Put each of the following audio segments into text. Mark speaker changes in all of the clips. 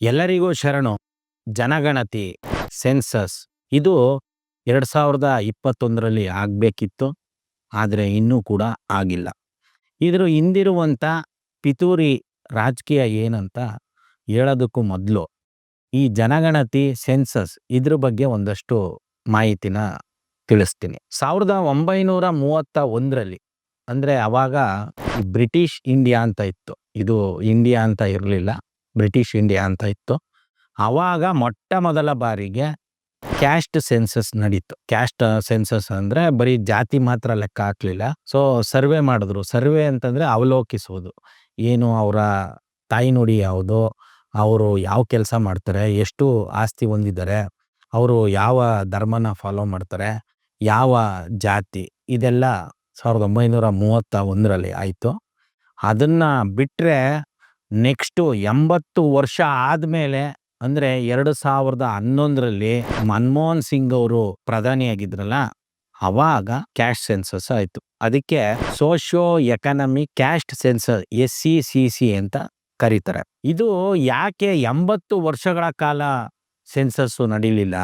Speaker 1: ಎಲ್ಲರಿಗೂ ಶರಣು. ಜನಗಣತಿ ಸೆನ್ಸಸ್ ಇದು ಎರಡು ಸಾವಿರದ ಇಪ್ಪತ್ತೊಂದರಲ್ಲಿ ಆಗಬೇಕಿತ್ತು, ಆದರೆ ಇನ್ನೂ ಕೂಡ ಆಗಿಲ್ಲ. ಇದ್ರ ಹಿಂದಿರುವಂಥ ಪಿತೂರಿ ರಾಜಕೀಯ ಏನಂತ ಹೇಳೋದಕ್ಕೂ ಮೊದಲು, ಈ ಜನಗಣತಿ ಸೆನ್ಸಸ್ ಇದ್ರ ಬಗ್ಗೆ ಒಂದಷ್ಟು ಮಾಹಿತಿನ ತಿಳಿಸ್ತೀನಿ. ಸಾವಿರದ ಒಂಬೈನೂರ ಮೂವತ್ತ ಒಂದರಲ್ಲಿ, ಅಂದರೆ ಅವಾಗ ಬ್ರಿಟಿಷ್ ಇಂಡಿಯಾ ಅಂತ ಇತ್ತು. ಇದು ಇಂಡಿಯಾ ಅಂತ ಇರಲಿಲ್ಲ. ಬ್ರಿಟಿಷ್ ಇಂಡಿಯಾ ಅಂತ ಇತ್ತು. ಆವಾಗ ಮೊಟ್ಟ ಮೊದಲ ಬಾರಿಗೆ ಕ್ಯಾಸ್ಟ್ ಸೆನ್ಸಸ್ ನಡೀತು. ಕ್ಯಾಸ್ಟ್ ಸೆನ್ಸಸ್ ಅಂದರೆ ಬರೀ ಜಾತಿ ಮಾತ್ರ ಲೆಕ್ಕ ಹಾಕಲಿಲ್ಲ. ಸೊ ಸರ್ವೆ ಮಾಡಿದ್ರು. ಸರ್ವೆ ಅಂತಂದರೆ ಅವಲೋಕಿಸುವುದು ಏನು ಅವರ ತಾಯಿ ನುಡಿ ಯಾವುದು? ಅವರು ಯಾವ ಕೆಲಸ ಮಾಡ್ತಾರೆ? ಎಷ್ಟು ಆಸ್ತಿ ಹೊಂದಿದ್ದಾರೆ? ಅವರು ಯಾವ ಧರ್ಮನ ಫಾಲೋ ಮಾಡ್ತಾರೆ? ಯಾವ ಜಾತಿ? ಇದೆಲ್ಲ ಸಾವಿರದ ಒಂಬೈನೂರ ಮೂವತ್ತ ಒಂದರಲ್ಲಿ ಆಯಿತು. ಅದನ್ನು ಬಿಟ್ಟರೆ ನೆಕ್ಸ್ಟು ಎಂಬತ್ತು ವರ್ಷ ಆದಮೇಲೆ, ಅಂದರೆ ಎರಡು ಸಾವಿರದ ಹನ್ನೊಂದರಲ್ಲಿ ಮನಮೋಹನ್ ಸಿಂಗ್ ಅವರು ಪ್ರಧಾನಿಯಾಗಿದ್ರಲ್ಲ ಅವಾಗ ಕ್ಯಾಶ್ ಸೆನ್ಸಸ್ ಆಯಿತು. ಅದಕ್ಕೆ socio economy caste census S C C C ಅಂತ ಕರೀತಾರೆ. ಇದು ಯಾಕೆ ಎಂಬತ್ತು ವರ್ಷಗಳ ಕಾಲ ಸೆನ್ಸಸ್ಸು ನಡೀಲಿಲ್ಲ?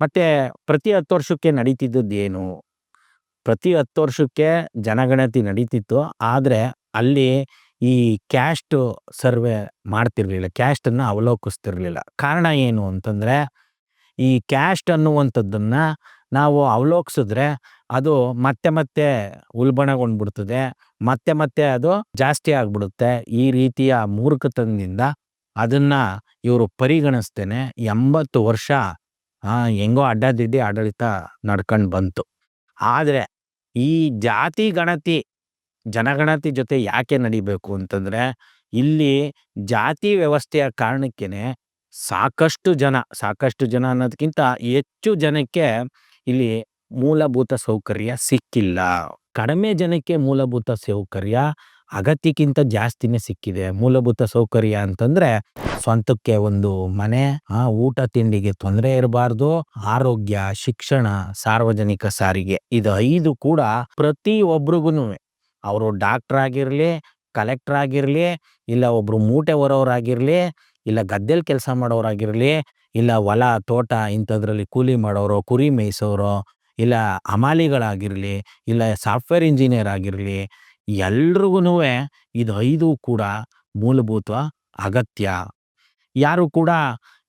Speaker 1: ಮತ್ತು ಪ್ರತಿ ಹತ್ತು ವರ್ಷಕ್ಕೆ ನಡೀತಿದ್ದದ್ದೇನು ಪ್ರತಿ ಹತ್ತು ವರ್ಷಕ್ಕೆ ಜನಗಣತಿ ನಡೀತಿತ್ತು, ಆದರೆ ಅಲ್ಲಿ ಈ ಕ್ಯಾಸ್ಟ್ ಸರ್ವೆ ಮಾಡ್ತಿರ್ಲಿಲ್ಲ, ಕ್ಯಾಸ್ಟನ್ನು ಅವಲೋಕಿಸ್ತಿರ್ಲಿಲ್ಲ. ಕಾರಣ ಏನು ಅಂತಂದರೆ, ಈ ಕ್ಯಾಸ್ಟ್ ಅನ್ನುವಂಥದ್ದನ್ನು ನಾವು ಅವಲೋಕಿಸಿದ್ರೆ ಅದು ಮತ್ತೆ ಮತ್ತೆ ಉಲ್ಬಣಗೊಂಡ್ಬಿಡ್ತದೆ, ಮತ್ತೆ ಮತ್ತೆ ಅದು ಜಾಸ್ತಿ ಆಗ್ಬಿಡುತ್ತೆ. ಈ ರೀತಿಯ ಮೂರ್ಖತನದಿಂದ ಅದನ್ನ ಇವರು ಪರಿಗಣಿಸ್ತೇನೆ ಎಂಬತ್ತು ವರ್ಷ ಹೆಂಗೋ ಅಡ್ಡಾದಿಡ್ಡಿ ಆಡಳಿತ ನಡ್ಕೊಂಡು ಬಂತು. ಆದರೆ ಈ ಜಾತಿ ಗಣತಿ ಜನಗಣತಿ ಜೊತೆ ಯಾಕೆ ನಡಿಬೇಕು ಅಂತಂದ್ರೆ, ಇಲ್ಲಿ ಜಾತಿ ವ್ಯವಸ್ಥೆಯ ಕಾರಣಕ್ಕೇನೆ ಸಾಕಷ್ಟು ಜನ ಸಾಕಷ್ಟು ಜನ ಅನ್ನೋದಕ್ಕಿಂತ ಹೆಚ್ಚು ಜನಕ್ಕೆ ಇಲ್ಲಿ ಮೂಲಭೂತ ಸೌಕರ್ಯ ಸಿಕ್ಕಿಲ್ಲ. ಕಡಿಮೆ ಜನಕ್ಕೆ ಮೂಲಭೂತ ಸೌಕರ್ಯ ಅಗತ್ಯಕ್ಕಿಂತ ಜಾಸ್ತಿನೇ ಸಿಕ್ಕಿದೆ. ಮೂಲಭೂತ ಸೌಕರ್ಯ ಅಂತಂದ್ರೆ ಸ್ವಂತಕ್ಕೆ ಒಂದು ಮನೆ, ಆ ಊಟ ತಿಂಡಿಗೆ ತೊಂದರೆ ಇರಬಾರ್ದು, ಆರೋಗ್ಯ, ಶಿಕ್ಷಣ, ಸಾರ್ವಜನಿಕ ಸಾರಿಗೆ, ಇದು ಐದು ಕೂಡ ಪ್ರತಿ ಒಬ್ರಿಗೂ ಅವರು ಡಾಕ್ಟ್ರ್ ಆಗಿರಲಿ ಕಲೆಕ್ಟರ್ ಆಗಿರಲಿ, ಇಲ್ಲ ಒಬ್ಬರು ಮೂಟೆ ಹೊರೋರಾಗಿರ್ಲಿ ಇಲ್ಲ ಗದ್ದೆಲಿ ಕೆಲಸ ಮಾಡೋರಾಗಿರಲಿ ಇಲ್ಲ ಹೊಲ, ತೋಟ ಇಂಥದ್ರಲ್ಲಿ ಕೂಲಿ ಮಾಡೋರು, ಕುರಿ ಮೇಯಿಸೋರು, ಇಲ್ಲ ಹಮಾಲಿಗಳಾಗಿರ್ಲಿ, ಇಲ್ಲ ಸಾಫ್ಟ್ವೇರ್ ಇಂಜಿನಿಯರ್ ಆಗಿರಲಿ ಎಲ್ರಿಗೂ ಇದು ಐದು ಕೂಡ ಮೂಲಭೂತ ಅಗತ್ಯ. ಯಾರು ಕೂಡ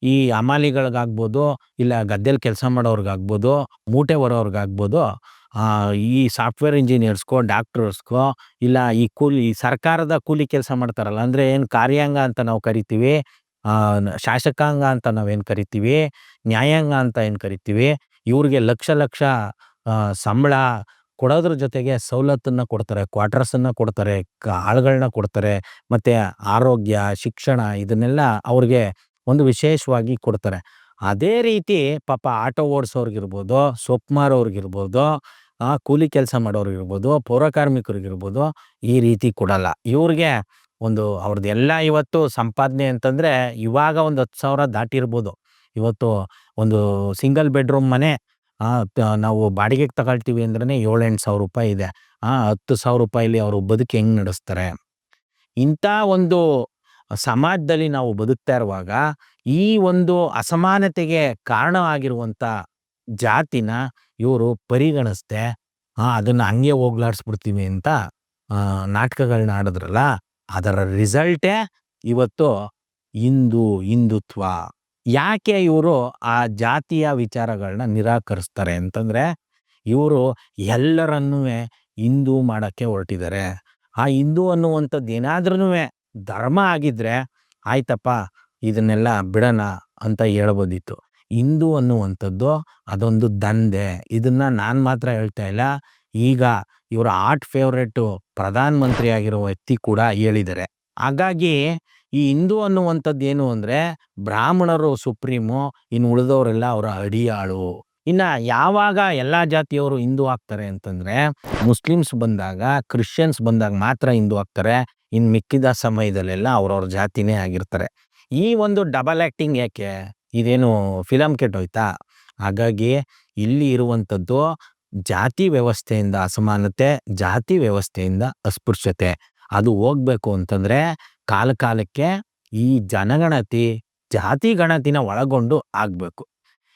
Speaker 1: ಈ ಹಮಾಲಿಗಳಿಗಾಗ್ಬೋದು, ಇಲ್ಲ ಗದ್ದೆಲಿ ಕೆಲಸ ಮಾಡೋರ್ಗಾಗ್ಬೋದು, ಮೂಟೆ ಹೊರೋರ್ಗಾಗ್ಬೋದು ಈ ಸಾಫ್ಟ್ವೇರ್ ಇಂಜಿನಿಯರ್ಸ್ಗೋ, ಡಾಕ್ಟರ್ಸ್ಗೋ, ಇಲ್ಲ ಈ ಕೂಲಿ ಸರ್ಕಾರದ ಕೂಲಿ ಕೆಲಸ ಮಾಡ್ತಾರಲ್ಲ, ಅಂದರೆ ಏನು ಕಾರ್ಯಾಂಗ ಅಂತ ನಾವು ಕರಿತೀವಿ ಶಾಸಕಾಂಗ ಅಂತ ನಾವೇನು ಕರಿತೀವಿ, ನ್ಯಾಯಾಂಗ ಅಂತ ಏನು ಕರಿತೀವಿ, ಇವ್ರಿಗೆ ಲಕ್ಷ ಲಕ್ಷ ಸಂಬಳ ಕೊಡೋದ್ರ ಜೊತೆಗೆ ಸವಲತ್ತನ್ನು ಕೊಡ್ತಾರೆ, ಕ್ವಾರ್ಟರ್ಸನ್ನು ಕೊಡ್ತಾರೆ ಆಳುಗಳನ್ನ ಕೊಡ್ತಾರೆ, ಮತ್ತು ಆರೋಗ್ಯ, ಶಿಕ್ಷಣ ಇದನ್ನೆಲ್ಲ ಅವ್ರಿಗೆ ಒಂದು ವಿಶೇಷವಾಗಿ ಕೊಡ್ತಾರೆ. ಅದೇ ರೀತಿ ಪಾಪ ಆಟೋ ಓಡಿಸೋರ್ಗಿರ್ಬೋದು ಸೊಪ್ಪು ಮಾರೋರ್ಗಿರ್ಬೋದು, ಆ ಕೂಲಿ ಕೆಲಸ ಮಾಡೋರ್ಗಿರ್ಬೋದು, ಪೌರ ಕಾರ್ಮಿಕರಿಗಿರ್ಬೋದು ಈ ರೀತಿ ಕೊಡಲ್ಲ. ಇವ್ರಿಗೆ ಒಂದು ಅವ್ರದ್ದು ಎಲ್ಲ ಇವತ್ತು ಸಂಪಾದನೆ ಅಂತಂದರೆ ಇವಾಗ ಒಂದು ಹತ್ತು ಸಾವಿರ ದಾಟಿರ್ಬೋದು. ಇವತ್ತು ಒಂದು ಸಿಂಗಲ್ ಬೆಡ್ರೂಮ್ ಮನೆ ನಾವು ಬಾಡಿಗೆಗೆ ತಗೊಳ್ತೀವಿ ಅಂದ್ರೆ ಏಳೆಂಟು ಸಾವಿರ ರೂಪಾಯಿ ಇದೆ. ಆ ಹತ್ತು ಸಾವಿರ ರೂಪಾಯಿಲಿ ಅವರು ಬದುಕು ಹೆಂಗೆ ನಡೆಸ್ತಾರೆ? ಇಂಥ ಒಂದು ಸಮಾಜದಲ್ಲಿ ನಾವು ಬದುಕ್ತಾ ಇರುವಾಗ ಈ ಒಂದು ಅಸಮಾನತೆಗೆ ಕಾರಣ ಆಗಿರುವಂಥ ಜಾತಿನ ಇವರು ಪರಿಗಣಿಸ್ದೆ, ಆ, ಅದನ್ನು ಹಂಗೆ ಹೋಗ್ಲಾಡ್ಸ್ಬಿಡ್ತೀವಿ ಅಂತ ನಾಟಕಗಳನ್ನ ಆಡಿದ್ರಲ್ಲ, ಅದರ ರಿಸಲ್ಟೇ ಇವತ್ತು ಹಿಂದೂ ಹಿಂದುತ್ವ. ಯಾಕೆ ಇವರು ಆ ಜಾತಿಯ ವಿಚಾರಗಳನ್ನ ನಿರಾಕರಿಸ್ತಾರೆ ಅಂತಂದ್ರೆ, ಇವರು ಎಲ್ಲರನ್ನೂ ಹಿಂದೂ ಮಾಡಕ್ಕೆ ಹೊರಟಿದ್ದಾರೆ. ಆ ಹಿಂದೂ ಅನ್ನುವಂಥದ್ದು ಏನಾದ್ರೂ ಧರ್ಮ ಆಗಿದ್ರೆ, ಆಯ್ತಪ್ಪ ಇದನ್ನೆಲ್ಲ ಬಿಡೋಣ ಅಂತ ಹೇಳ್ಬೋದಿತ್ತು. ಹಿಂದೂ ಅನ್ನುವಂಥದ್ದು ಅದೊಂದು ದಂಧೆ. ಇದನ್ನು ನಾನು ಮಾತ್ರ ಹೇಳ್ತಾ ಇಲ್ಲ. ಈಗ ಇವರ ಆರ್ಟ್ ಫೇವ್ರೇಟು ಪ್ರಧಾನ ಮಂತ್ರಿ ಆಗಿರೋ ವ್ಯಕ್ತಿ ಕೂಡ ಹೇಳಿದ್ದಾರೆ. ಹಾಗಾಗಿ ಈ ಹಿಂದೂ ಅನ್ನುವಂಥದ್ದು ಏನು ಅಂದರೆ ಬ್ರಾಹ್ಮಣರು ಸುಪ್ರೀಮು, ಇನ್ನು ಉಳಿದವರೆಲ್ಲ ಅವರ ಅಡಿಯಾಳು. ಇನ್ನು ಯಾವಾಗ ಎಲ್ಲ ಜಾತಿಯವರು ಹಿಂದೂ ಆಗ್ತಾರೆ ಅಂತಂದರೆ ಮುಸ್ಲಿಮ್ಸ್ ಬಂದಾಗ, ಕ್ರಿಶ್ಚಿಯನ್ಸ್ ಬಂದಾಗ ಮಾತ್ರ ಹಿಂದೂ ಆಗ್ತಾರೆ. ಇನ್ನು ಮಿಕ್ಕಿದ ಸಮಯದಲ್ಲೆಲ್ಲ ಅವ್ರವ್ರ ಜಾತಿನೇ ಆಗಿರ್ತಾರೆ. ಈ ಒಂದು ಡಬಲ್ ಆ್ಯಕ್ಟಿಂಗ್ ಯಾಕೆ ಇದೇನು ಫಿಲಮ್ ಕೆಟ್ಟೋಯ್ತಾ? ಹಾಗಾಗಿ ಇಲ್ಲಿ ಇರುವಂಥದ್ದು ಜಾತಿ ವ್ಯವಸ್ಥೆಯಿಂದ ಅಸಮಾನತೆ, ಜಾತಿ ವ್ಯವಸ್ಥೆಯಿಂದ ಅಸ್ಪೃಶ್ಯತೆ. ಅದು ಹೋಗ್ಬೇಕು ಅಂತಂದ್ರೆ ಕಾಲ ಕಾಲಕ್ಕೆ ಈ ಜನಗಣತಿ, ಜಾತಿ ಗಣತಿನ ಒಳಗೊಂಡು ಆಗಬೇಕು.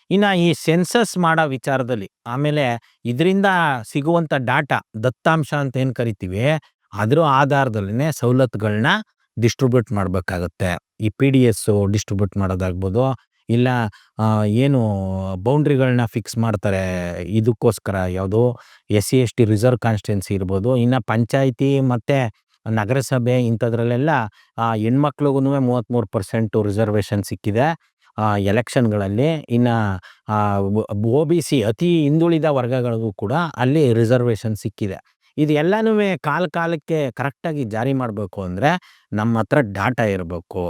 Speaker 1: ಇನ್ನು ಈ ಸೆನ್ಸಸ್ ಮಾಡೋ ವಿಚಾರದಲ್ಲಿ, ಆಮೇಲೆ ಇದರಿಂದ ಸಿಗುವಂಥ ಡಾಟಾ ದತ್ತಾಂಶ ಅಂತ ಏನು ಕರಿತೀವಿ? ಅದರ ಆಧಾರದಲ್ಲೇ ಸವಲತ್ತುಗಳನ್ನ ಡಿಸ್ಟ್ರಿಬ್ಯೂಟ್ ಮಾಡಬೇಕಾಗತ್ತೆ. ಈ ಪಿ ಡಿ ಎಸ್ಸು ಡಿಸ್ಟ್ರಿಬ್ಯೂಟ್ ಮಾಡೋದಾಗ್ಬೋದು, ಇಲ್ಲ ಏನು ಬೌಂಡ್ರಿಗಳನ್ನ ಫಿಕ್ಸ್ ಮಾಡ್ತಾರೆ, ಇದಕ್ಕೋಸ್ಕರ ಯಾವುದು S C, S T reserve constituency ಇರ್ಬೋದು, ಇನ್ನು ಪಂಚಾಯಿತಿ ಮತ್ತು ನಗರಸಭೆ ಇಂಥದ್ರಲ್ಲೆಲ್ಲ ಹೆಣ್ಮಕ್ಳಿಗೂ ಮೂವತ್ತ್ಮೂರು ಪರ್ಸೆಂಟು ರಿಸರ್ವೇಷನ್ ಸಿಕ್ಕಿದೆ. ಎಲೆಕ್ಷನ್ಗಳಲ್ಲಿ ಇನ್ನು ಒ ಬಿ ಸಿ ಅತಿ ಹಿಂದುಳಿದ ವರ್ಗಗಳಿಗೂ ಕೂಡ ಅಲ್ಲಿ ರಿಸರ್ವೇಷನ್ ಸಿಕ್ಕಿದೆ. ಇದು ಎಲ್ಲನೂ ಕಾಲ ಕಾಲಕ್ಕೆ ಕರೆಕ್ಟಾಗಿ ಜಾರಿ ಮಾಡಬೇಕು ಅಂದರೆ ನಮ್ಮ ಹತ್ರ ಡಾಟಾ ಇರಬೇಕು.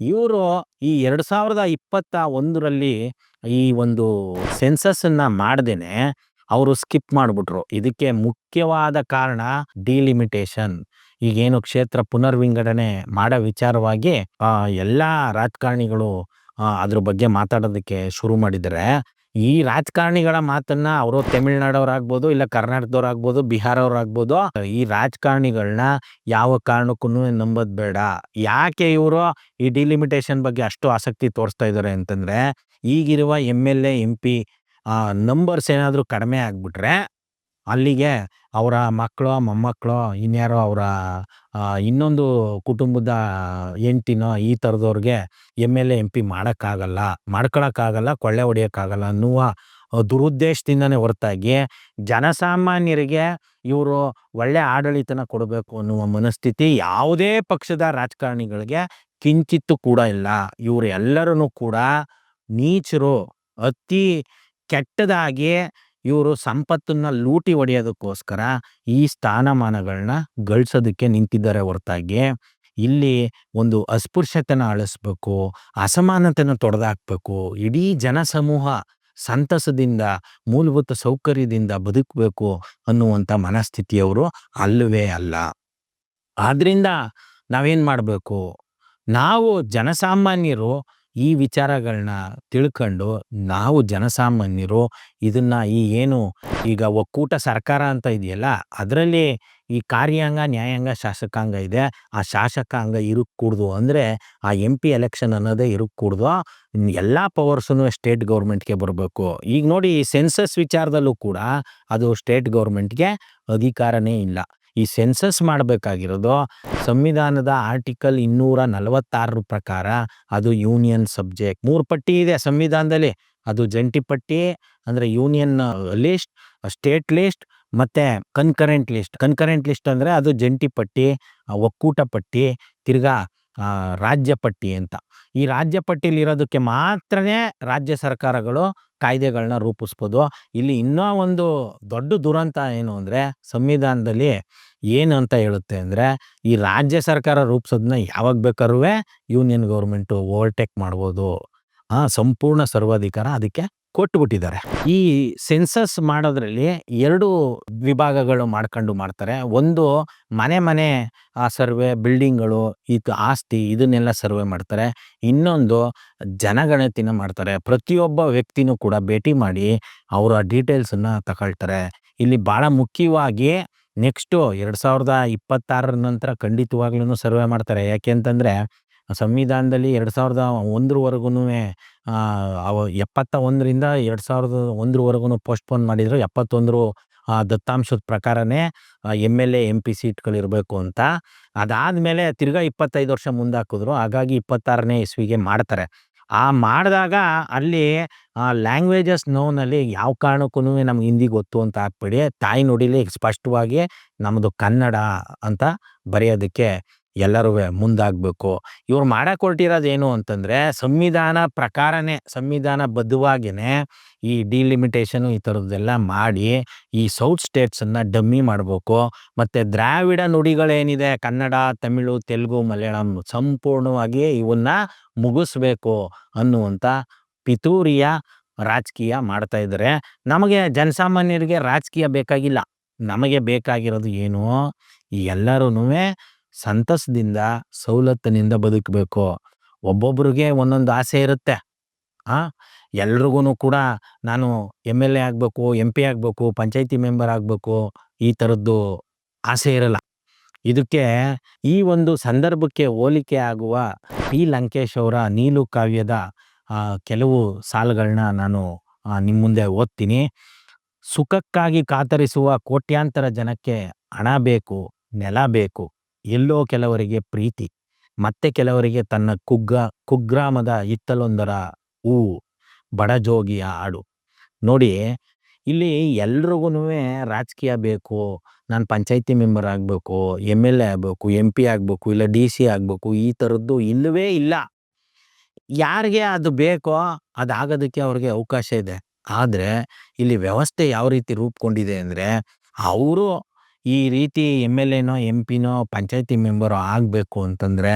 Speaker 1: ಇವರು ಈ ಎರಡು ಸಾವಿರದ ಇಪ್ಪತ್ತ ಒಂದರಲ್ಲಿ ಈ ಒಂದು ಸೆನ್ಸಸ್ಸನ್ನು ಮಾಡ್ದೇ ಅವರು ಸ್ಕಿಪ್ ಮಾಡಿಬಿಟ್ರು. ಇದಕ್ಕೆ ಮುಖ್ಯವಾದ ಕಾರಣ ಡಿಲಿಮಿಟೇಷನ್. ಈಗೇನು ಕ್ಷೇತ್ರ ಪುನರ್ವಿಂಗಡಣೆ ಮಾಡೋ ವಿಚಾರವಾಗಿ ಎಲ್ಲ ರಾಜಕಾರಣಿಗಳು ಅದ್ರ ಬಗ್ಗೆ ಮಾತಾಡೋದಕ್ಕೆ ಶುರು ಮಾಡಿದರೆ ಈ ರಾಜಕಾರಣಿಗಳ ಮಾತನ್ನ ಅವರು ತಮಿಳ್ನಾಡವ್ರಾಗ್ಬೋದು, ಇಲ್ಲ ಕರ್ನಾಟಕದವ್ರಾಗ್ಬೋದು, ಬಿಹಾರವ್ರಾಗ್ಬೋದು, ಈ ರಾಜಕಾರಣಿಗಳನ್ನ ಯಾವ ಕಾರಣಕ್ಕೂ ನಂಬೋದು ಬೇಡ. ಯಾಕೆ ಇವರು ಈ ಡಿಲಿಮಿಟೇಷನ್ ಬಗ್ಗೆ ಅಷ್ಟು ಆಸಕ್ತಿ ತೋರಿಸ್ತಾ ಇದ್ದಾರೆ ಅಂತಂದ್ರೆ, ಈಗಿರುವ M L A M P numbers ಏನಾದರೂ ಕಡಿಮೆ ಆಗಿಬಿಟ್ರೆ ಅಲ್ಲಿಗೆ ಅವರ ಮಕ್ಕಳು, ಮೊಮ್ಮಕ್ಕಳು, ಇನ್ಯಾರೋ ಅವರ ಇನ್ನೊಂದು ಕುಟುಂಬದ ಹೆಂಡ್ತಿನೋ ಈ ಥರದವ್ರಿಗೆ M L A M P ಮಾಡೋಕ್ಕಾಗಲ್ಲ, ಮಾಡ್ಕೊಳಕ್ಕಾಗಲ್ಲ, ಕೊಳ್ಳೆ ಹೊಡಿಯೋಕ್ಕಾಗಲ್ಲ ಅನ್ನುವ ದುರುದ್ದೇಶದಿಂದನೇ ಹೊರತಾಗಿ ಜನಸಾಮಾನ್ಯರಿಗೆ ಇವರು ಒಳ್ಳೆ ಆಡಳಿತನ ಕೊಡಬೇಕು ಅನ್ನುವ ಮನಸ್ಥಿತಿ ಯಾವುದೇ ಪಕ್ಷದ ರಾಜಕಾರಣಿಗಳಿಗೆ ಕಿಂಚಿತ್ತು ಕೂಡ ಇಲ್ಲ. ಇವರು ಎಲ್ಲರೂ ಕೂಡ ನೀಚರು, ಅತಿ ಕೆಟ್ಟದಾಗಿ ಇವರು ಸಂಪತ್ತನ್ನ ಲೂಟಿ ಹೊಡೆಯೋದಕ್ಕೋಸ್ಕರ ಈ ಸ್ಥಾನಮಾನಗಳನ್ನ ಗಳಿಸೋದಕ್ಕೆ ನಿಂತಿದ್ದಾರೆ ಹೊರತಾಗಿ. ಇಲ್ಲಿ ಒಂದು ಅಸ್ಪೃಶ್ಯತೆನ ಅಳಿಸ್ಬೇಕು, ಅಸಮಾನತೆನ ತೊಡೆದಾಕ್ಬೇಕು, ಇಡೀ ಜನಸಮೂಹ ಸಂತಸದಿಂದ, ಮೂಲಭೂತ ಸೌಕರ್ಯದಿಂದ ಬದುಕಬೇಕು ಅನ್ನುವಂಥ ಮನಸ್ಥಿತಿಯವರು ಅಲ್ಲವೇ ಅಲ್ಲ. ಆದ್ರಿಂದ ನಾವೇನು ಮಾಡಬೇಕು? ನಾವು ಜನಸಾಮಾನ್ಯರು ಈ ವಿಚಾರಗಳನ್ನ ತಿಳ್ಕೊಂಡು ನಾವು ಜನಸಾಮಾನ್ಯರು ಇದನ್ನ ಈ ಏನು ಈಗ ಒಕ್ಕೂಟ ಸರ್ಕಾರ ಅಂತ ಇದೆಯಲ್ಲ, ಅದರಲ್ಲಿ ಈ ಕಾರ್ಯಾಂಗ, ನ್ಯಾಯಾಂಗ ಶಾಸಕಾಂಗ ಇದೆ. ಆ ಶಾಸಕಾಂಗ ಇರಕ್ಕೂಡ್ದು ಅಂದರೆ ಆ ಎಂ ಪಿ ಎಲೆಕ್ಷನ್ ಅನ್ನೋದೇ ಇರಕ್ಕೂಡ್ದು. ಎಲ್ಲ ಪವರ್ಸೂ ಸ್ಟೇಟ್ ಗೌರ್ಮೆಂಟ್ಗೆ ಬರಬೇಕು. ಈಗ ನೋಡಿ ಸೆನ್ಸಸ್ ವಿಚಾರದಲ್ಲೂ ಕೂಡ ಅದು ಸ್ಟೇಟ್ ಗೌರ್ಮೆಂಟ್ಗೆ ಅಧಿಕಾರನೇ ಇಲ್ಲ. ಈ ಸೆನ್ಸಸ್ ಮಾಡಬೇಕಾಗಿರೋದು ಸಂವಿಧಾನದ ಆರ್ಟಿಕಲ್ ಇನ್ನೂರ ನಲವತ್ತಾರರ ಪ್ರಕಾರ ಅದು ಯೂನಿಯನ್ ಸಬ್ಜೆಕ್ಟ್. ಮೂರು ಪಟ್ಟಿ ಇದೆ ಸಂವಿಧಾನದಲ್ಲಿ. ಅದು ಜಂಟಿ ಪಟ್ಟಿ, ಅಂದರೆ ಯೂನಿಯನ್ ಲಿಸ್ಟ್, ಸ್ಟೇಟ್ ಲಿಸ್ಟ್, ಮತ್ತು ಕನ್ಕರೆಂಟ್ ಲಿಸ್ಟ್. ಕನ್ಕರೆಂಟ್ ಲಿಸ್ಟ್ ಅಂದರೆ ಅದು ಜಂಟಿ ಪಟ್ಟಿ ಒಕ್ಕೂಟ ಪಟ್ಟಿ, ತಿರ್ಗಾ ರಾಜ್ಯ ಪಟ್ಟಿ ಅಂತ. ಈ ರಾಜ್ಯ ಪಟ್ಟಿಲಿ ಇರೋದಕ್ಕೆ ಮಾತ್ರನೇ ರಾಜ್ಯ ಸರ್ಕಾರಗಳು ಕಾಯ್ದೆಗಳನ್ನ ರೂಪಿಸ್ಬೋದು. ಇಲ್ಲಿ ಇನ್ನೂ ಒಂದು ದೊಡ್ಡ ದುರಂತ ಏನು ಅಂದರೆ, ಸಂವಿಧಾನದಲ್ಲಿ ಏನು ಅಂತ ಹೇಳುತ್ತೆ ಅಂದರೆ, ಈ ರಾಜ್ಯ ಸರ್ಕಾರ ರೂಪಿಸೋದನ್ನ ಯಾವಾಗ ಬೇಕಾದ್ರೂ ಯೂನಿಯನ್ ಗೌರ್ಮೆಂಟು ಓವರ್ಟೇಕ್ ಮಾಡ್ಬೋದು. ಸಂಪೂರ್ಣ ಸರ್ವಾಧಿಕಾರ ಅದಕ್ಕೆ ಕೊಟ್ಬಿಟ್ಟಿದ್ದಾರೆ ಈ ಸೆನ್ಸಸ್ ಮಾಡೋದ್ರಲ್ಲಿ ಎರಡು ವಿಭಾಗಗಳು ಮಾಡ್ಕೊಂಡು ಮಾಡ್ತಾರೆ. ಒಂದು ಮನೆ ಮನೆ, ಆ ಸರ್ವೆ ಬಿಲ್ಡಿಂಗ್ಗಳು ಇದು ಆಸ್ತಿ ಇದನ್ನೆಲ್ಲ ಸರ್ವೆ ಮಾಡ್ತಾರೆ. ಇನ್ನೊಂದು ಜನಗಣತಿನ ಮಾಡ್ತಾರೆ. ಪ್ರತಿಯೊಬ್ಬ ವ್ಯಕ್ತಿನೂ ಕೂಡ ಭೇಟಿ ಮಾಡಿ ಅವರ ಡೀಟೇಲ್ಸನ್ನು ತಗೊಳ್ತಾರೆ. ಇಲ್ಲಿ ಭಾಳ ಮುಖ್ಯವಾಗಿ ನೆಕ್ಸ್ಟು ಎರಡು ಸಾವಿರದ ಇಪ್ಪತ್ತಾರರ ನಂತರ ಖಂಡಿತವಾಗ್ಲೂ ಸರ್ವೆ ಮಾಡ್ತಾರೆ. ಯಾಕೆ ಅಂತಂದರೆ ಸಂವಿಧಾನದಲ್ಲಿ ಎರಡು ಸಾವಿರದ ಒಂದರವರೆಗೂ ಅವ ಎಪ್ಪತ್ತ ಒಂದರಿಂದ ಎರಡು ಸಾವಿರದ ಒಂದರವರೆಗೂ ಪೋಸ್ಟ್ಪೋನ್ ಮಾಡಿದರು. ಎಪ್ಪತ್ತೊಂದರು ದತ್ತಾಂಶದ ಪ್ರಕಾರನೇ M L A M P ಸೀಟ್ಗಳಿರಬೇಕು ಅಂತ. ಅದಾದಮೇಲೆ ತಿರ್ಗಾ ಇಪ್ಪತ್ತೈದು ವರ್ಷ ಮುಂದಾಕಿದ್ರು. ಹಾಗಾಗಿ ಇಪ್ಪತ್ತಾರನೇ ಇಸ್ವಿಗೆ ಮಾಡ್ತಾರೆ. ಆ ಮಾಡಿದಾಗ ಅಲ್ಲಿ ಲ್ಯಾಂಗ್ವೇಜಸ್ ನೋನಲ್ಲಿ ಯಾವ ಕಾರಣಕ್ಕೂ ನಮ್ಗೆ ಹಿಂದಿ ಗೊತ್ತು ಅಂತ ಹಾಕ್ಬೇಡಿ ತಾಯಿ ನುಡಿಲಿ ಸ್ಪಷ್ಟವಾಗಿ ನಮ್ಮದು ಕನ್ನಡ ಅಂತ ಬರೆಯೋದಕ್ಕೆ ಎಲ್ಲರೂ ಮುಂದಾಗಬೇಕು. ಇವ್ರು ಮಾಡಕ್ಕೆ ಏನು ಅಂತಂದರೆ, ಸಂವಿಧಾನ ಪ್ರಕಾರನೇ, ಸಂವಿಧಾನ ಬದ್ಧವಾಗಿಯೇ ಈ ಡಿಲಿಮಿಟೇಷನು ಈ ಥರದ್ದೆಲ್ಲ ಮಾಡಿ ಈ ಸೌತ್ ಸ್ಟೇಟ್ಸನ್ನು ಡಮ್ಮಿ ಮಾಡಬೇಕು. ಮತ್ತು ದ್ರಾವಿಡ ನುಡಿಗಳೇನಿದೆ, ಕನ್ನಡ, ತಮಿಳು, ತೆಲುಗು, ಮಲಯಾಳಂ ಸಂಪೂರ್ಣವಾಗಿ ಇವನ್ನ ಮುಗಿಸ್ಬೇಕು ಅನ್ನುವಂಥ ಪಿತೂರಿಯ ರಾಜಕೀಯ ಮಾಡ್ತಾ ಇದ್ದಾರೆ ನಮಗೆ ಜನಸಾಮಾನ್ಯರಿಗೆ ರಾಜಕೀಯ ಬೇಕಾಗಿಲ್ಲ. ನಮಗೆ ಬೇಕಾಗಿರೋದು ಏನು? ಎಲ್ಲರೂ ಸಂತಸದಿಂದ, ಸವಲತ್ತಿನಿಂದ ಬದುಕಬೇಕು. ಒಬ್ಬೊಬ್ರಿಗೆ ಒಂದೊಂದು ಆಸೆ ಇರುತ್ತೆ. ಆ? ಎಲ್ರಿಗೂ ಕೂಡ ನಾನು ಎಂ ಎಲ್ ಎ ಆಗಬೇಕು ಎಂ ಪಿ ಆಗಬೇಕು, ಪಂಚಾಯಿತಿ ಮೆಂಬರ್ ಆಗಬೇಕು, ಈ ಥರದ್ದು ಆಸೆ ಇರಲ್ಲ. ಇದಕ್ಕೆ ಈ ಒಂದು ಸಂದರ್ಭಕ್ಕೆ ಹೋಲಿಕೆ ಆಗುವ ಪಿ. ಲಂಕೇಶ್ ಅವರ ನೀಲು ಕಾವ್ಯದ ಕೆಲವು ಸಾಲುಗಳನ್ನ ನಾನು ನಿಮ್ಮ ಮುಂದೆ ಓದ್ತೀನಿ. ಸುಖಕ್ಕಾಗಿ ಕಾತರಿಸುವ ಕೋಟ್ಯಾಂತರ ಜನಕ್ಕೆ ಹಣ ಬೇಕು, ನೆಲ ಬೇಕು. ಎಲ್ಲೋ ಕೆಲವರಿಗೆ ಪ್ರೀತಿ, ಮತ್ತೆ ಕೆಲವರಿಗೆ ತನ್ನ ಕುಗ್ಗ, ಕುಗ್ರಾಮದ ಹಿತ್ತಲೊಂದರ ಹೂವು ಬಡಜೋಗಿಯ ಹಾಡು. ನೋಡಿ, ಇಲ್ಲಿ ಎಲ್ರಿಗೂ ರಾಜಕೀಯ ಬೇಕು, ನಾನು ಪಂಚಾಯಿತಿ ಮೆಂಬರ್ ಆಗಬೇಕು, ಎಂ ಎಲ್ ಎ ಆಗಬೇಕು, ಎಂ ಪಿ ಆಗಬೇಕು, ಇಲ್ಲ ಡಿ ಸಿ ಆಗಬೇಕು, ಈ ಥರದ್ದು ಇಲ್ಲವೇ ಇಲ್ಲ. ಯಾರಿಗೆ ಅದು ಬೇಕೋ ಅದಾಗೋದಕ್ಕೆ ಅವ್ರಿಗೆ ಅವಕಾಶ ಇದೆ. ಆದರೆ, ಇಲ್ಲಿ ವ್ಯವಸ್ಥೆ ಯಾವ ರೀತಿ ರೂಪುಗೊಂಡಿದೆ ಅಂದರೆ, ಅವರು ಈ ರೀತಿ ಎಂ ಎಲ್ ಎನೋ, ಎಂ ಪಿನೋ, ಪಂಚಾಯತಿ ಮೆಂಬರೋ ಆಗಬೇಕು ಅಂತಂದರೆ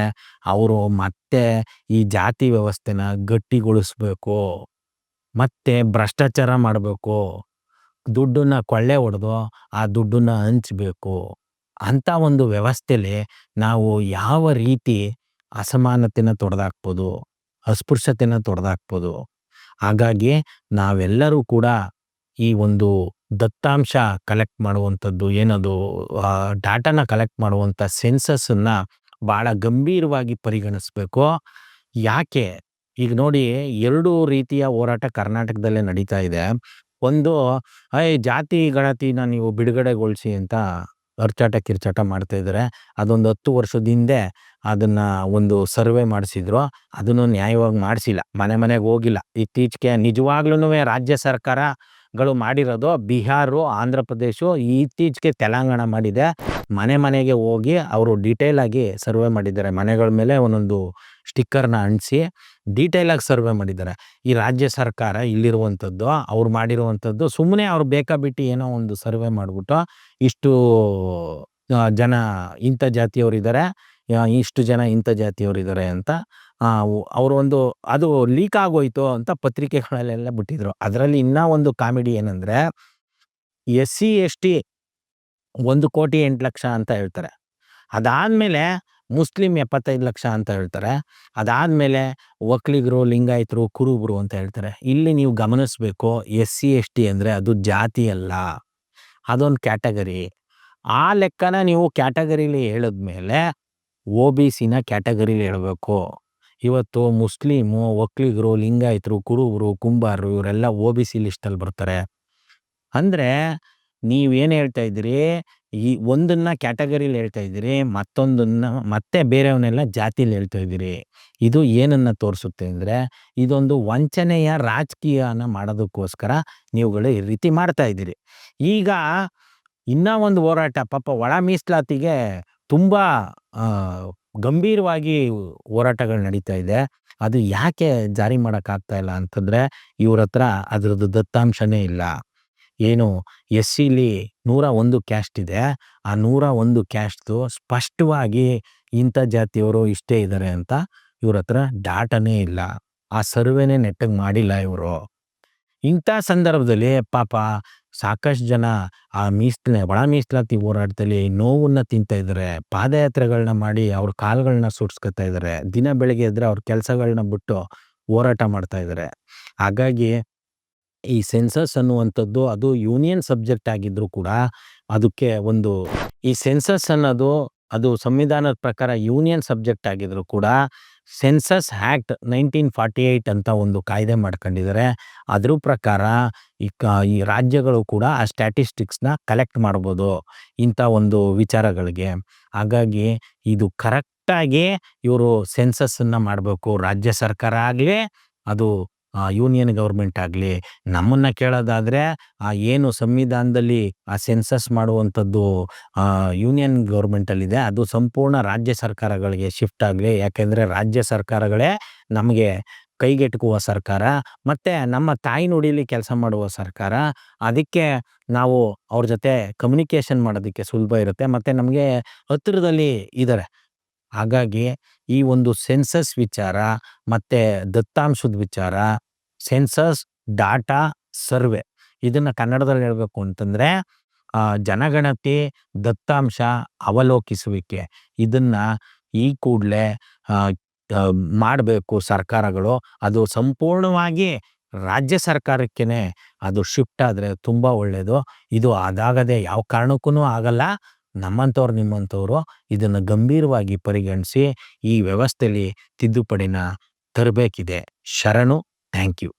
Speaker 1: ಅವರು ಮತ್ತೆ ಈ ಜಾತಿ ವ್ಯವಸ್ಥೆನ ಗಟ್ಟಿಗೊಳಿಸ್ಬೇಕು, ಮತ್ತೆ ಭ್ರಷ್ಟಾಚಾರ ಮಾಡಬೇಕು, ದುಡ್ಡನ್ನ ಕೊಳ್ಳೆ ಹೊಡೆದು ಆ ದುಡ್ಡನ್ನ ಹಂಚ್ಬೇಕು. ಅಂಥ ಒಂದು ವ್ಯವಸ್ಥೆಲಿ ನಾವು ಯಾವ ರೀತಿ ಅಸಮಾನತೆನ ತೊಡೆದಾಕ್ಬೋದು, ಅಸ್ಪೃಶ್ಯತೆನ ತೊಡೆದಾಕ್ಬೋದು, ಹಾಗಾಗಿ ನಾವೆಲ್ಲರೂ ಕೂಡ ಈ ಒಂದು ದತ್ತಾಂಶ ಕಲೆಕ್ಟ್ ಮಾಡುವಂಥದ್ದು, ಏನದು ಡಾಟಾನ ಕಲೆಕ್ಟ್ ಮಾಡುವಂಥ ಸೆನ್ಸಸ್ಸನ್ನು ಭಾಳ ಗಂಭೀರವಾಗಿ ಪರಿಗಣಿಸ್ಬೇಕು. ಯಾಕೆ? ಈಗ ನೋಡಿ, ಎರಡು ರೀತಿಯ ಹೋರಾಟ ಕರ್ನಾಟಕದಲ್ಲೇ ನಡೀತಾ ಇದೆ. ಒಂದು ಐ ಜಾತಿ, ಗಣತಿನ ನೀವು ಬಿಡುಗಡೆಗೊಳಿಸಿ ಅಂತ ಅರ್ಚಾಟ ಕಿರ್ಚಾಟ ಮಾಡ್ತಾ ಇದ್ದಾರೆ. ಅದೊಂದು ಹತ್ತು ವರ್ಷದ ಹಿಂದೆ ಅದನ್ನು ಒಂದು ಸರ್ವೆ ಮಾಡಿಸಿದ್ರು. ಅದನ್ನು ನ್ಯಾಯವಾಗಿ ಮಾಡಿಸಿಲ್ಲ. ಮನೆ ಮನೆಗೆ ಹೋಗಿಲ್ಲ. ಇತ್ತೀಚೆಗೆ ನಿಜವಾಗ್ಲೂ ರಾಜ್ಯ ಸರ್ಕಾರಗಳು ಮಾಡಿರೋದು ಬಿಹಾರು, ಆಂಧ್ರ ಪ್ರದೇಶು ಇತ್ತೀಚೆಗೆ ತೆಲಂಗಾಣ ಮಾಡಿದೆ. ಮನೆ ಮನೆಗೆ ಹೋಗಿ ಅವರು ಡೀಟೇಲ್ ಆಗಿ ಸರ್ವೆ ಮಾಡಿದ್ದಾರೆ. ಮನೆಗಳ ಮೇಲೆ ಒಂದೊಂದು ಸ್ಟಿಕ್ಕರ್ನ ಅಂಟಿಸಿ ಡೀಟೇಲ್ ಆಗಿ ಸರ್ವೆ ಮಾಡಿದ್ದಾರೆ. ಈ ರಾಜ್ಯ ಸರ್ಕಾರ ಇಲ್ಲಿರುವಂಥದ್ದು, ಅವ್ರು ಮಾಡಿರುವಂಥದ್ದು ಸುಮ್ಮನೆ ಅವ್ರು ಬೇಕಾಬಿಟ್ಟು ಏನೋ ಒಂದು ಸರ್ವೆ ಮಾಡಿಬಿಟ್ಟು ಇಷ್ಟು ಜನ ಇಂಥ ಜಾತಿಯವರಿದ್ದಾರೆ ಇಷ್ಟು ಜನ ಇಂಥ ಜಾತಿಯವರಿದ್ದಾರೆ ಅಂತ ಅವರು ಒಂದು ಅದು ಲೀಕ್ ಆಗೋಯ್ತು ಅಂತ ಪತ್ರಿಕೆಗಳಲ್ಲೆಲ್ಲ ಬಿಟ್ಟಿದ್ರು. ಅದರಲ್ಲಿ ಇನ್ನೂ ಒಂದು ಕಾಮಿಡಿ ಏನಂದ್ರೆ ಎಸ್ ಸಿ ಎಸ್ ಟಿ ಒಂದು ಕೋಟಿ ಎಂಟು ಲಕ್ಷ ಅಂತ ಹೇಳ್ತಾರೆ. ಅದಾದಮೇಲೆ ಮುಸ್ಲಿಂ ಎಪ್ಪತ್ತೈದು ಲಕ್ಷ ಅಂತ ಹೇಳ್ತಾರೆ. ಅದಾದಮೇಲೆ ಒಕ್ಕಲಿಗರು ಲಿಂಗಾಯತರು, ಕುರುಬರು ಅಂತ ಹೇಳ್ತಾರೆ. ಇಲ್ಲಿ ನೀವು ಗಮನಿಸಬೇಕು ಎಸ್ ಸಿ ಎಸ್ ಟಿ ಅಂದರೆ ಅದು ಜಾತಿ ಅಲ್ಲ. ಅದೊಂದು ಕ್ಯಾಟಗರಿ. ಆ ಲೆಕ್ಕನ ನೀವು ಕ್ಯಾಟಗರಿಲಿ ಹೇಳಿದ್ಮೇಲೆ ಒ ಬಿ ಸಿನ ಕ್ಯಾಟಗರಿಲಿ ಹೇಳಬೇಕು. ಇವತ್ತು ಮುಸ್ಲಿಮು ಒಕ್ಲಿಗರು, ಲಿಂಗಾಯತರು ಕುರುಬರು ಕುಂಬಾರರು ಇವರೆಲ್ಲ ಒ ಬಿ ಸಿ ಲಿಸ್ಟಲ್ಲಿ ಬರ್ತಾರೆ. ಅಂದರೆ ನೀವೇನು ಹೇಳ್ತಾ ಇದ್ದೀರಿ? ಈ ಒಂದನ್ನ ಕ್ಯಾಟಗರಿಲಿ ಹೇಳ್ತಾ ಇದ್ದೀರಿ ಮತ್ತೊಂದನ್ನ ಮತ್ತೆ ಬೇರೆಯವನ್ನೆಲ್ಲ ಜಾತಿಲಿ ಹೇಳ್ತಾ ಇದ್ದೀರಿ. ಇದು ಏನನ್ನ ತೋರಿಸುತ್ತೆ ಅಂದರೆ ಇದೊಂದು ವಂಚನೆಯ ರಾಜಕೀಯನ ಮಾಡೋದಕ್ಕೋಸ್ಕರ ನೀವುಗಳು ಈ ರೀತಿ ಮಾಡ್ತಾ ಇದ್ದೀರಿ. ಈಗ ಇನ್ನೂ ಒಂದು ಹೋರಾಟ ಪಾಪ ಒಳ ಮೀಸಲಾತಿಗೆ ತುಂಬ ಗಂಭೀರವಾಗಿ ಹೋರಾಟಗಳು ನಡೀತಾ ಇದೆ. ಅದು ಯಾಕೆ ಜಾರಿ ಮಾಡೋಕ್ಕಾಗ್ತಾ ಇಲ್ಲ ಅಂತಂದರೆ, ಇವ್ರ ಹತ್ರ ಅದ್ರದ್ದು ದತ್ತಾಂಶನೇ ಇಲ್ಲ. ಏನು ಎಸ್ ಸಿಲಿ ನೂರ ಒಂದು ಕ್ಯಾಸ್ಟ್ ಇದೆ. ಆ ನೂರ ಒಂದು ಕ್ಯಾಸ್ಟ್ದು ಸ್ಪಷ್ಟವಾಗಿ ಇಂಥ ಜಾತಿಯವರು ಇಷ್ಟೇ ಇದ್ದಾರೆ ಅಂತ ಇವ್ರ ಹತ್ರ ಡಾಟನೇ ಇಲ್ಲ. ಆ ಸರ್ವೆನೇ ನೆಟ್ಟಗೆ ಮಾಡಿಲ್ಲ ಇವರು. ಇಂಥ ಸಂದರ್ಭದಲ್ಲಿ ಪಾಪ ಸಾಕಷ್ಟು ಜನ ಆ ಮೀಸಲ ಒಳ ಮೀಸಲಾತಿ ಹೋರಾಟದಲ್ಲಿ ನೋವನ್ನು ತಿಂತಾ ಇದ್ದಾರೆ. ಪಾದಯಾತ್ರೆಗಳನ್ನ ಮಾಡಿ ಅವ್ರ ಕಾಲುಗಳನ್ನ ಸುಡ್ಸ್ಕೊತಾ ಇದ್ದಾರೆ. ದಿನ ಬೆಳಗ್ಗೆ ಎದ್ರೆ ಅವ್ರ ಕೆಲಸಗಳನ್ನ ಬಿಟ್ಟು ಹೋರಾಟ ಮಾಡ್ತಾ ಇದ್ದಾರೆ. ಹಾಗಾಗಿ ಈ ಸೆನ್ಸಸ್ ಅನ್ನುವಂಥದ್ದು ಅದು ಯೂನಿಯನ್ ಸಬ್ಜೆಕ್ಟ್ ಆಗಿದ್ರು ಕೂಡ ಅದಕ್ಕೆ ಒಂದು ಈ ಸೆನ್ಸಸ್ ಅನ್ನೋದು ಅದು ಸಂವಿಧಾನದ ಪ್ರಕಾರ ಯೂನಿಯನ್ ಸಬ್ಜೆಕ್ಟ್ ಆಗಿದ್ರು ಕೂಡ census act nineteen forty eight ಅಂತ ಒಂದು ಕಾಯ್ದೆ ಮಾಡ್ಕೊಂಡಿದ್ದಾರೆ ಅದ್ರ ಪ್ರಕಾರ ಈ ಕ, ಈ ರಾಜ್ಯಗಳು ಕೂಡ ಆ ಸ್ಟ್ಯಾಟಿಸ್ಟಿಕ್ಸ್ನ ಕಲೆಕ್ಟ್ ಮಾಡ್ಬೋದು ಇಂಥ ಒಂದು ವಿಚಾರಗಳಿಗೆ. ಹಾಗಾಗಿ ಇದು ಕರೆಕ್ಟಾಗಿ ಇವರು ಸೆನ್ಸಸ್ಸನ್ನು ಮಾಡಬೇಕು. ರಾಜ್ಯ ಸರ್ಕಾರ ಆಗಲಿ, ಅದು ಯೂನಿಯನ್ ಗೌರ್ಮೆಂಟ್ ಆಗಲಿ, ನಮ್ಮನ್ನು ಕೇಳೋದಾದರೆ, ಆ ಏನು ಸಂವಿಧಾನದಲ್ಲಿ ಆ ಸೆನ್ಸಸ್ ಮಾಡುವಂಥದ್ದು ಯೂನಿಯನ್ ಗೌರ್ಮೆಂಟಲ್ಲಿದೆ ಅದು ಸಂಪೂರ್ಣ ರಾಜ್ಯ ಸರ್ಕಾರಗಳಿಗೆ ಶಿಫ್ಟ್ ಆಗಲಿ, ಯಾಕೆಂದರೆ ರಾಜ್ಯ ಸರ್ಕಾರಗಳೇ ನಮಗೆ ಕೈಗೆಟುಕುವ ಸರ್ಕಾರ, ಮತ್ತು ನಮ್ಮ ತಾಯಿ ನುಡಿಲಿ ಕೆಲಸ ಮಾಡುವ ಸರ್ಕಾರ, ಅದಕ್ಕೆ ನಾವು ಅವ್ರ ಜೊತೆ ಕಮ್ಯುನಿಕೇಷನ್ ಮಾಡೋದಕ್ಕೆ ಸುಲಭ ಇರುತ್ತೆ, ಮತ್ತು ನಮಗೆ ಹತ್ತಿರದಲ್ಲಿ ಇದ್ದಾರೆ ಹಾಗಾಗಿ ಈ ಒಂದು ಸೆನ್ಸಸ್ ವಿಚಾರ ಮತ್ತು ದತ್ತಾಂಶದ ವಿಚಾರ, ಸೆನ್ಸಸ್, ಡಾಟಾ, ಸರ್ವೆ ಇದನ್ನು ಕನ್ನಡದಲ್ಲಿ ಹೇಳಬೇಕು ಅಂತಂದರೆ ಜನಗಣತಿ, ದತ್ತಾಂಶ, ಅವಲೋಕಿಸುವಿಕೆ ಇದನ್ನು ಈ ಕೂಡಲೇ ಮಾಡಬೇಕು ಸರ್ಕಾರಗಳು. ಅದು ಸಂಪೂರ್ಣವಾಗಿ ರಾಜ್ಯ ಸರ್ಕಾರಕ್ಕೇನೆ ಅದು ಶಿಫ್ಟ್ ಆದರೆ ತುಂಬ ಒಳ್ಳೆಯದು ಇದು ಅದಾಗದೆ ಯಾವ ಕಾರಣಕ್ಕೂ ಆಗಲ್ಲ. ನಮ್ಮಂಥವ್ರು ನಿಮ್ಮಂಥವ್ರು ಇದನ್ನು ಗಂಭೀರವಾಗಿ ಪರಿಗಣಿಸಿ ಈ ವ್ಯವಸ್ಥೆಯಲ್ಲಿ ತಿದ್ದುಪಡಿನ ತರಬೇಕಿದೆ. ಶರಣು ಥ್ಯಾಂಕ್ ಯು.